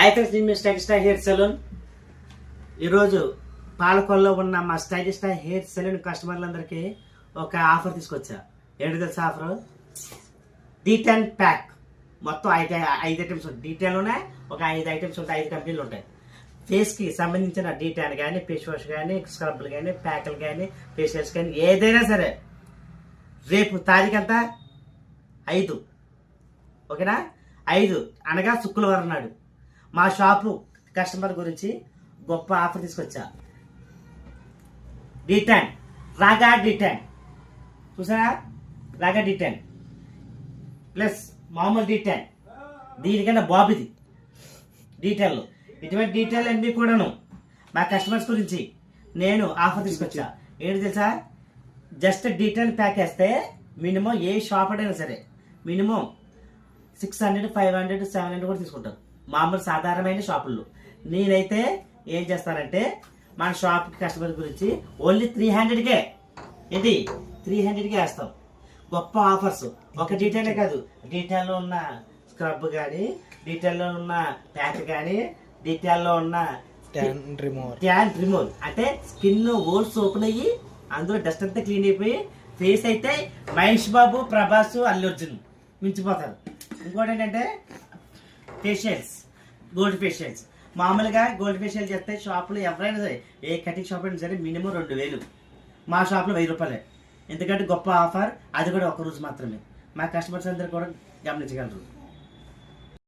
Items మీ stylish hair salon. ఈరోజు పాలకొల్లో ఉన్న మా స్టైలిష్ హెయిర్ సెలూన్ కస్టమర్లందరికీ ఒక ఆఫర్ తీసుకొచ్చా. ఏంటి తెలుసా ఆఫర్? డీటెన్ ప్యాక్. మొత్తం ఐదు ఐదు ఐటమ్స్ ఉంటాయి డీటెయిల్లోనే ఒక ఐదు ఐటమ్స్ ఉంటాయి ఐదు కంపెనీలు ఉంటాయి. ఫేస్కి సంబంధించిన డీటెన్ కానీ ఫేస్ వాష్ కానీ స్క్రబ్లు కానీ ప్యాకులు కానీ ఫేషియల్స్ కానీ ఏదైనా సరే. రేపు తారీఖు అంతా ఐదు. ఓకేనా? ఐదు. అనగా శుక్రవారం నాడు. మా షాపు కస్టమర్ గురించి గొప్ప ఆఫర్ తీసుకొచ్చా. డిటెన్ రాగా డిటెన్ చూసారా? రాగా డిటెన్ ప్లస్ మామూలు డీటెయిల్ దీనికన్నా బాబుది. డీటెయిల్ ఇటువంటి డీటెయిల్ అన్ని కూడాను మా కస్టమర్స్ గురించి నేను ఆఫర్ తీసుకొచ్చా. ఏంటి తెలుసా? జస్ట్ డీటెయిల్ ప్యాక్ వేస్తే మినిమం ఏ షాప్ అయినా సరే minimum six hundred five hundred seven hundred కూడా తీసుకుంటారు. మామూలు సాధారణమైన షాపుల్లో నేనైతే ఏం చేస్తానంటే మన షాప్ కస్టమర్ గురించి ఓన్లీ త్రీ హండ్రెడ్కే ఇది త్రీ హండ్రెడ్కే వేస్తాం. గొప్ప ఆఫర్స్. ఒక డీటెయిలే కాదు. డీటెయిల్లో ఉన్న స్క్రబ్ కానీ డీటెయిల్లో ఉన్న ప్యాక్ కానీ డీటెయిల్లో ఉన్న ట్యాన్ రిమూవర్ ట్యాన్ రిమూవ్ అంటే స్కిన్ హోల్స్ ఓపెన్ అయ్యి అందులో డస్ట్ అంతా క్లీన్ అయిపోయి ఫేస్ అయితే మహేష్ బాబు ప్రభాస్ అల్లు అర్జున్ మించిపోతారు. ఇంకోటి ఏంటంటే ఫేషియల్స్ గోల్డ్ ఫేషియల్స్ మామూలుగా గోల్డ్ ఫేషియల్ చేస్తే షాపులో ఎవరైనా సరే ఏ కటింగ్ షాప్ అయినా సరే మినిమం రెండు వేలు. మా షాప్లో వెయ్యి రూపాయలే. ఎందుకంటే గొప్ప ఆఫర్ అది కూడా ఒక రోజు మాత్రమే. మా కస్టమర్స్ అందరు కూడా గమనించగలరు.